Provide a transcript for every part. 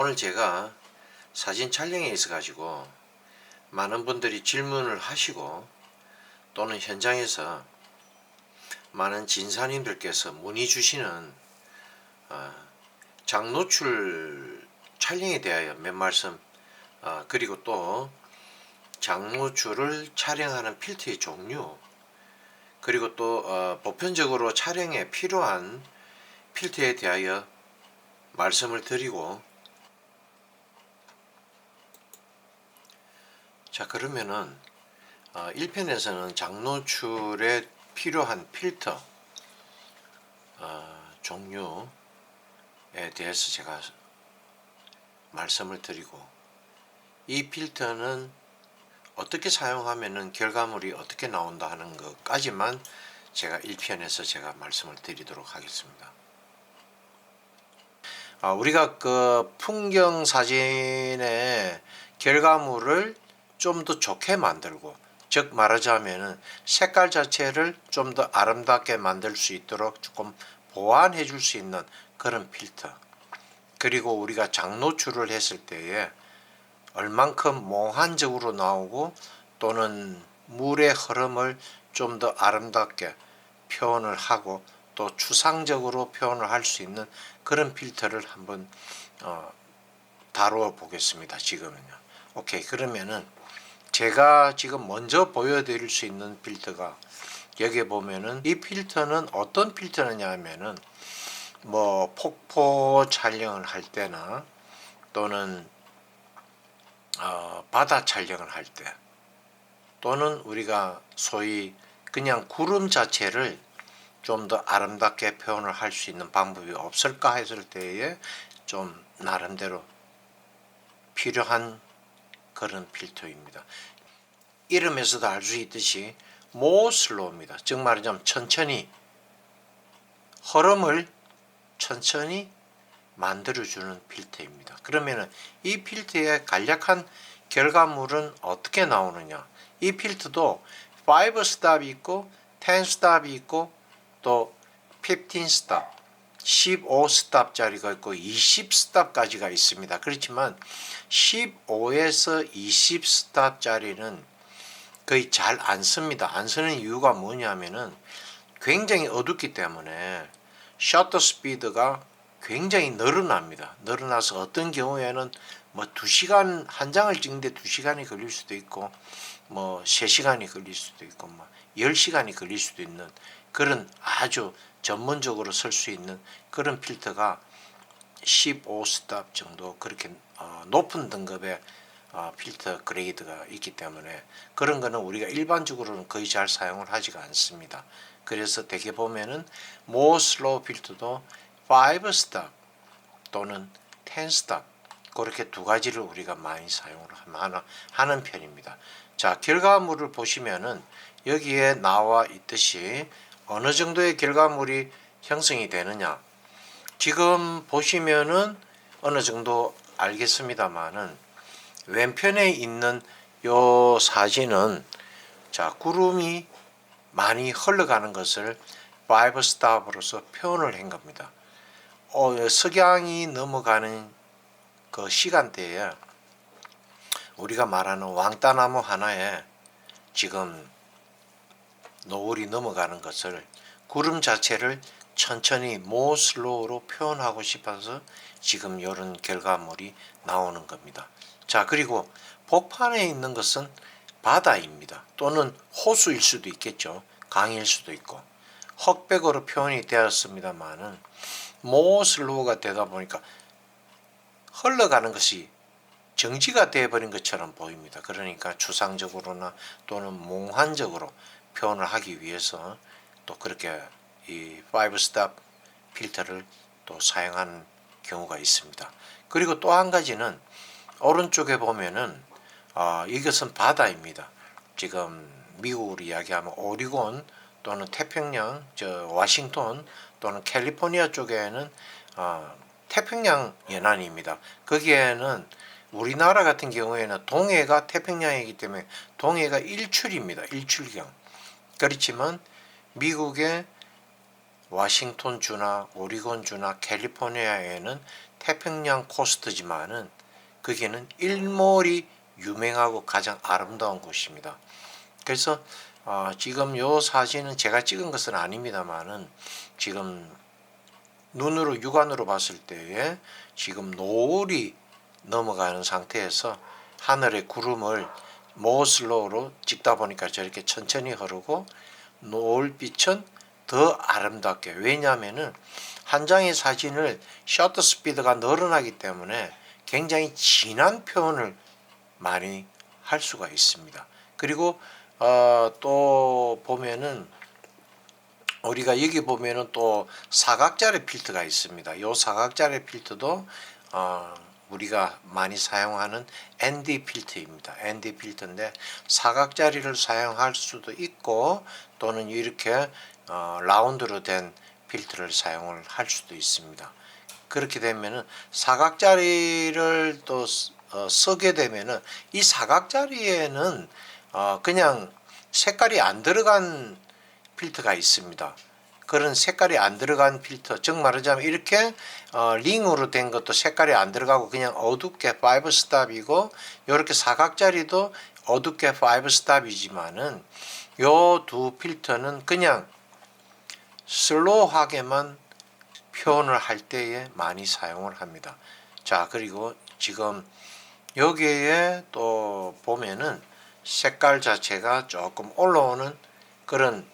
오늘 제가 사진 촬영에 있어 가지고 많은 분들이 질문을 하시고 또는 현장에서 많은 진사님들께서 문의 주시는 어, 장노출 촬영에 대하여 몇 말씀 어, 그리고 또 장노출을 촬영하는 필터의 종류 그리고 또 어, 보편적으로 촬영에 필요한 필터에 대하여 말씀을 드리고 자 그러면은 어, 1편에서는 장노출에 필요한 필터 어, 종류에 대해서 제가 말씀을 드리고 이 필터는 어떻게 사용하면은 결과물이 어떻게 나온다 하는 것까지만 제가 1편에서 제가 말씀을 드리도록 하겠습니다. 아, 우리가 그 풍경 사진의 결과물을 좀 더 좋게 만들고 즉 말하자면은 색깔 자체를 좀 더 아름답게 만들 수 있도록 조금 보완해 줄 수 있는 그런 필터 그리고 우리가 장노출을 했을 때에 얼만큼 몽환적으로 나오고 또는 물의 흐름을 좀 더 아름답게 표현을 하고 또 추상적으로 표현을 할 수 있는 그런 필터를 한번 어, 다루어 보겠습니다. 지금은요. 오케이 그러면은 제가 지금 먼저 보여드릴 수 있는 필터가 여기 보면은 이 필터는 어떤 필터느냐 하면은 뭐 폭포 촬영을 할 때나 또는 어, 바다 촬영을 할 때 또는 우리가 소위 그냥 구름 자체를 좀 더 아름답게 표현을 할 수 있는 방법이 없을까 했을 때에 좀 나름대로 필요한 그런 필터입니다. 이름에서도 알 수 있듯이 모슬로우입니다. 즉 말하자면 천천히 흐름을 천천히 만들어주는 필터입니다. 그러면은 이 필터의 간략한 결과물은 어떻게 나오느냐? 이 필터도 5 스탑이 있고 10 스탑이 있고 또15 스탑, 15 스탑짜리가 있고 20 스탑까지가 있습니다. 그렇지만 15에서 20 스탑짜리는 거의 잘 안 씁니다. 안 쓰는 이유가 뭐냐면은 굉장히 어둡기 때문에 셔터 스피드가 굉장히 늘어납니다. 늘어나서 어떤 경우에는 뭐 2시간 한 장을 찍는데 2시간이 걸릴 수도 있고 뭐 3시간이 걸릴 수도 있고 뭐 10시간이 걸릴 수도 있는 그런 아주 전문적으로 쓸 수 있는 그런 필터가 15스탑 정도 그렇게 어, 높은 등급의 어, 필터 그레이드가 있기 때문에 그런 거는 우리가 일반적으로는 거의 잘 사용을 하지가 않습니다. 그래서 대개 보면은 모 슬로우 필터도 5 스탑 또는 10 스탑 그렇게 두 가지를 우리가 많이 사용을 하는 편입니다. 자 결과물을 보시면은 여기에 나와 있듯이 어느 정도의 결과물이 형성이 되느냐 지금 보시면은 어느 정도 알겠습니다만은 왼편에 있는 요 사진은 자 구름이 많이 흘러가는 것을 파이브 스탑으로서 표현을 한 겁니다. 어, 석양이 넘어가는 그 시간대에 우리가 말하는 왕따나무 하나에 지금 노을이 넘어가는 것을 구름 자체를 천천히 모슬로우로 표현하고 싶어서 지금 이런 결과물이 나오는 겁니다. 자 그리고 복판에 있는 것은 바다입니다. 또는 호수일 수도 있겠죠. 강일 수도 있고 흑백으로 표현이 되었습니다만은 모슬로우가 되다 보니까 흘러가는 것이 정지가 되어버린 것처럼 보입니다. 그러니까 추상적으로나 또는 몽환적으로 표현을 하기 위해서 또 그렇게 이 5스탑 필터를 또 사용하는 경우가 있습니다. 그리고 또 한 가지는 오른쪽에 보면은 어, 이것은 바다입니다. 지금 미국으로 이야기하면 오리곤 또는 태평양, 저 워싱턴 또는 캘리포니아 쪽에는 어, 태평양 연안입니다. 거기에는 우리나라 같은 경우에는 동해가 태평양이기 때문에 동해가 일출입니다. 일출경. 그렇지만 미국의 워싱턴 주나 오리곤 주나 캘리포니아에는 태평양 코스트지만은 거기는 일몰이 유명하고 가장 아름다운 곳입니다. 그래서 어, 지금 요 사진은 제가 찍은 것은 아닙니다만은 지금 눈으로 육안으로 봤을 때에 지금 노을이 넘어가는 상태에서 하늘의 구름을 모슬로우로 찍다 보니까 저렇게 천천히 흐르고 노을빛은 더 아름답게 왜냐하면은 한 장의 사진을 셔터 스피드가 늘어나기 때문에 굉장히 진한 표현을 많이 할 수가 있습니다. 그리고 어, 또 보면은 우리가 여기 보면은 또 사각자리 필터가 있습니다. 이 사각자리 필터도 어, 우리가 많이 사용하는 ND 필터입니다. ND 필터인데 사각자리를 사용할 수도 있고 또는 이렇게 어, 라운드로 된 필터를 사용을 할 수도 있습니다. 그렇게 되면은 사각자리를 또 쓰- 어, 쓰게 되면은 이 사각자리에는 어, 그냥 색깔이 안 들어간 필터가 있습니다. 그런 색깔이 안 들어간 필터, 즉 말하자면 이렇게 어, 링으로 된 것도 색깔이 안 들어가고 그냥 어둡게 파이브 스탑이고 이렇게 사각자리도 어둡게 파이브 스탑이지만은 요 두 필터는 그냥 슬로우하게만 표현을 할 때에 많이 사용을 합니다. 자, 그리고 지금 여기에 또 보면은 색깔 자체가 조금 올라오는 그런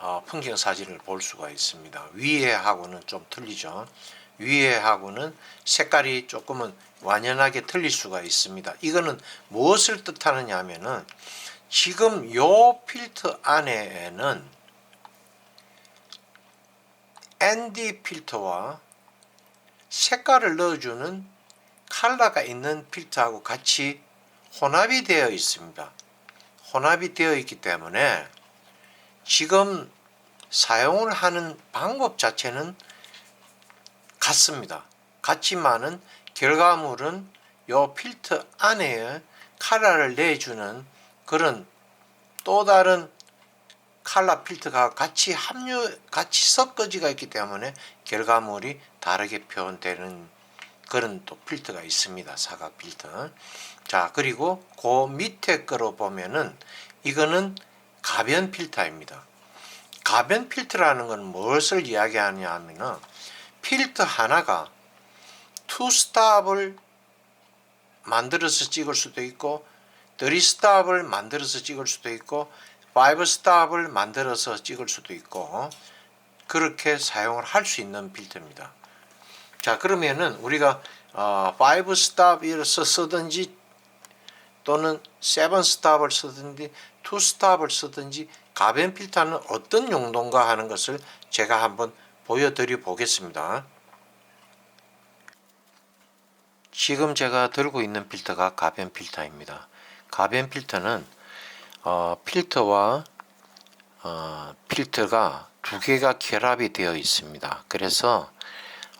어, 풍경 사진을 볼 수가 있습니다. 위에 하고는 좀 틀리죠. 위에 하고는 색깔이 조금은 완연하게 틀릴 수가 있습니다. 이거는 무엇을 뜻하느냐 하면은 지금 요 필터 안에는 ND 필터와 색깔을 넣어주는 컬러가 있는 필터하고 같이 혼합이 되어 있습니다. 혼합이 되어 있기 때문에 지금 사용을 하는 방법 자체는 같습니다. 같지만은 결과물은 요 필터 안에 컬러를 내주는 그런 또 다른 컬러 필터가 같이 합류, 같이 섞어지가 있기 때문에 결과물이 다르게 표현되는 그런 또 필터가 있습니다. 사각 필터. 자, 그리고 그 밑에 거로 보면은 이거는 가변 필터입니다. 가변 필터라는 건 무엇을 이야기하냐 하면은 필터 하나가 투 스탑을 만들어서 찍을 수도 있고 쓰리 스탑을 만들어서 찍을 수도 있고 파이브 스탑을 만들어서 찍을 수도 있고 그렇게 사용을 할 수 있는 필터입니다. 자 그러면은 우리가 어, 5 스탑에서 쓰든지 또는 7 스탑을 쓰든지 2 스탑을 쓰든지 가변 필터는 어떤 용도인가 하는 것을 제가 한번 보여드려 보겠습니다. 지금 제가 들고 있는 필터가 가변 필터입니다. 가변 필터는 어, 필터와 어, 필터가 두 개가 결합이 되어 있습니다. 그래서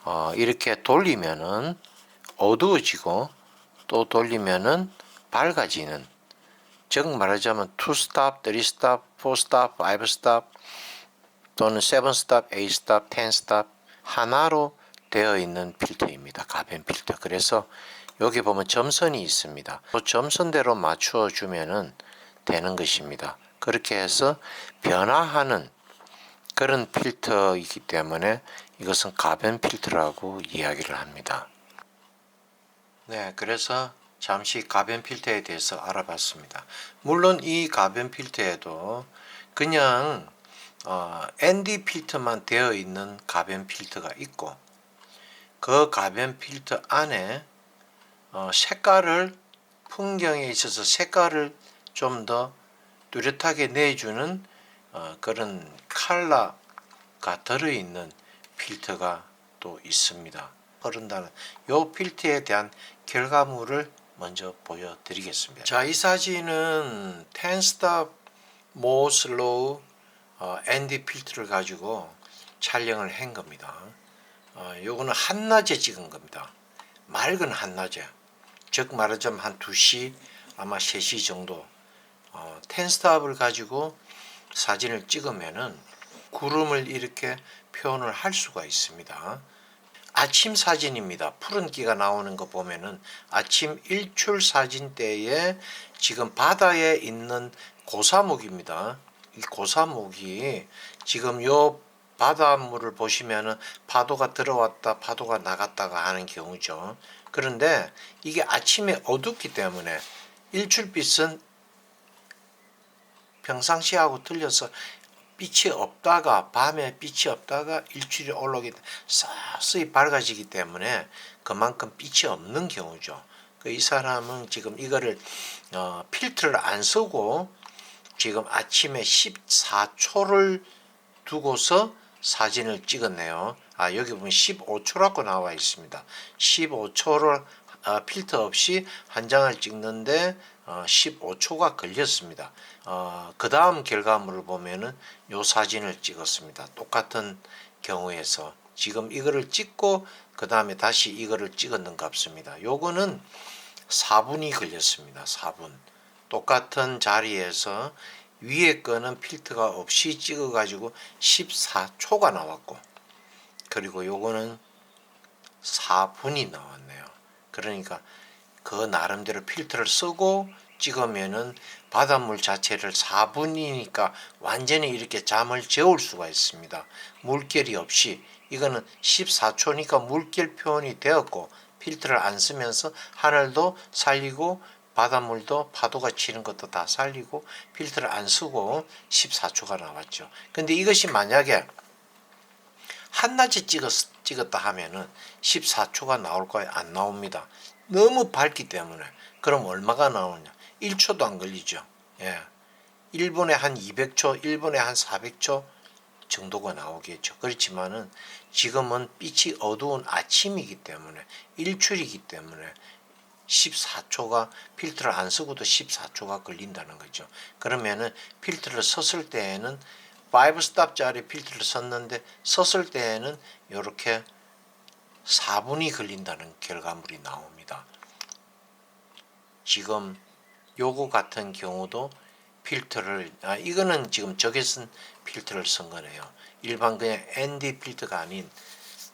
어, 이렇게 돌리면은 어두워지고 또 돌리면은 밝아지는 즉 말하자면 2 스탑, 3 스탑, 4 스탑, 5 스탑 또는 7 스탑, 8 스탑, 10 스탑 하나로 되어 있는 필터입니다. 가변 필터. 그래서 여기 보면 점선이 있습니다. 그 점선대로 맞추어 주면은 되는 것입니다. 그렇게 해서 변화하는 그런 필터이기 때문에 이것은 가변 필터라고 이야기를 합니다. 네, 그래서 잠시 가변 필터에 대해서 알아봤습니다. 물론 이 가변 필터에도 그냥 어, ND 필터만 되어 있는 가변 필터가 있고 그 가변 필터 안에 어, 색깔을 풍경에 있어서 색깔을 좀 더 뚜렷하게 내주는 어, 그런 컬러가 들어있는 필터가 또 있습니다. 흐른다는 요 필터에 대한 결과물을 먼저 보여드리겠습니다. 자, 이 사진은 10스탑 모슬로우 어, ND 필터를 가지고 촬영을 한 겁니다. 어, 요거는 한낮에 찍은 겁니다. 맑은 한낮에. 즉 말하자면 한 2시 아마 3시 정도 어, 10스탑을 가지고 사진을 찍으면은 구름을 이렇게 표현을 할 수가 있습니다. 아침 사진입니다. 푸른기가 나오는 거 보면은 아침 일출 사진 때에 지금 바다에 있는 고사목입니다. 이 고사목이 지금 요 바닷물을 보시면은 파도가 들어왔다 파도가 나갔다가 하는 경우죠. 그런데 이게 아침에 어둡기 때문에 일출빛은 평상시하고 틀려서 빛이 없다가 밤에 빛이 없다가 일출이 올라오게 돼 서서히 밝아지기 때문에 그만큼 빛이 없는 경우죠. 그이 사람은 지금 이거를 어, 필터를 안 쓰고 지금 아침에 14초를 두고서 사진을 찍었네요. 아 여기 보면 15초라고 나와 있습니다. 15초를 어, 필터 없이 한 장을 찍는데 어, 15초가 걸렸습니다. 어, 그 다음 결과물을 보면은 요 사진을 찍었습니다. 똑같은 경우에서 지금 이거를 찍고 그 다음에 다시 이거를 찍었는 값입니다. 요거는 4분이 걸렸습니다. 4분. 똑같은 자리에서 위에 거는 필터가 없이 찍어 가지고 14초가 나왔고 그리고 요거는 4분이 나왔네요. 그러니까 그 나름대로 필터를 쓰고 찍으면은 바닷물 자체를 4분이니까 완전히 이렇게 잠을 재울 수가 있습니다. 물결이 없이 이거는 14초니까 물결 표현이 되었고 필터를 안 쓰면서 하늘도 살리고 바닷물도 파도가 치는 것도 다 살리고 필터를 안 쓰고 14초가 나왔죠. 근데 이것이 만약에 한낮에 찍었, 찍었다 하면은 14초가 나올까요? 안 나옵니다. 너무 밝기 때문에. 그럼 얼마가 나오냐? 1초도 안 걸리죠. 예. 1분에 한 200초, 1분에 한 400초 정도가 나오겠죠. 그렇지만은 지금은 빛이 어두운 아침이기 때문에 일출이기 때문에 14초가 필터를 안 쓰고도 14초가 걸린다는 거죠. 그러면은 필터를 썼을 때에는 5 스탑짜리 필터를 썼는데 썼을 때에는 이렇게 4분이 걸린다는 결과물이 나옵니다. 지금 요거 같은 경우도 필터를 아 이거는 지금 적외선 필터를 쓴 거네요. 일반 그냥 ND 필터가 아닌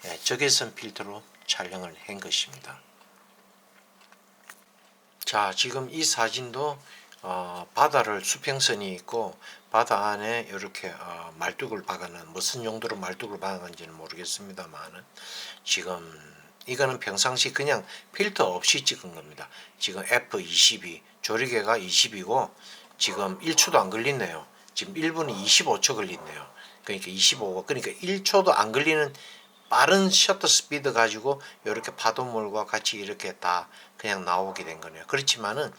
예, 적외선 필터로 촬영을 한 것입니다. 자, 지금 이 사진도 어, 바다를 수평선이 있고 바다 안에 이렇게 어, 말뚝을 박아는 무슨 용도로 말뚝을 박았는지는 모르겠습니다만은 지금 이거는 평상시 그냥 필터 없이 찍은 겁니다. 지금 F22 조리개가 20이고 지금 1초도 안 걸리네요. 지금 1분이 25초 걸리네요. 그러니까 25가 그러니까 1초도 안 걸리는 빠른 셔터 스피드 가지고 이렇게 파도물과 같이 이렇게 다 그냥 나오게 된 거네요. 그렇지만은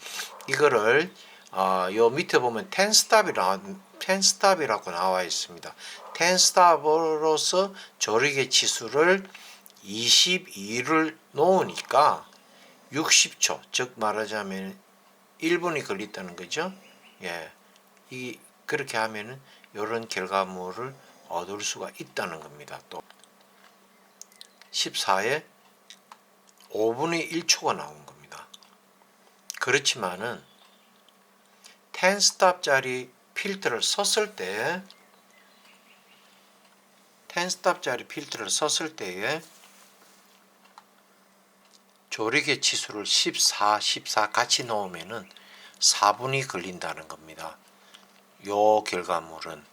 이거를 어, 요 밑에 보면 10스탑이라 10스탑이라고 나와 있습니다. 10스탑으로서 조리개 치수를 22를 놓으니까 60초, 즉 말하자면 1분이 걸렸다는 거죠. 예. 이 그렇게 하면은 이런 결과물을 얻을 수가 있다는 겁니다. 또 14에 5분의 1초가 나온 겁니다. 그렇지만은 10스탑짜리 필터를 썼을 때 10스탑짜리 필터를 썼을 때에 조리개 치수를 14, 14 같이 넣으면은 4분이 걸린다는 겁니다. 요 결과물은